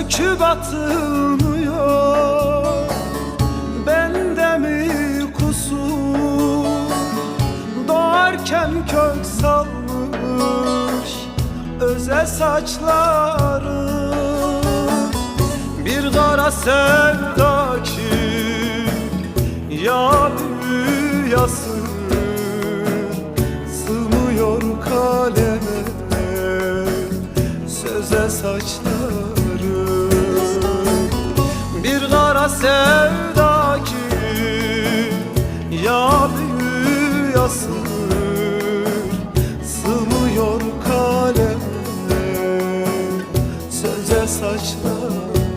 söküp atılmıyor Bende mi kusur? Doğarken kök salmış Öze saçları. Bir kara sevda ki Ya büyüyasın Sığmıyor kaleme. Söze saçları Bir kara sevda ki Ya büyüyasın Sığmıyor kaleme. Söze saçları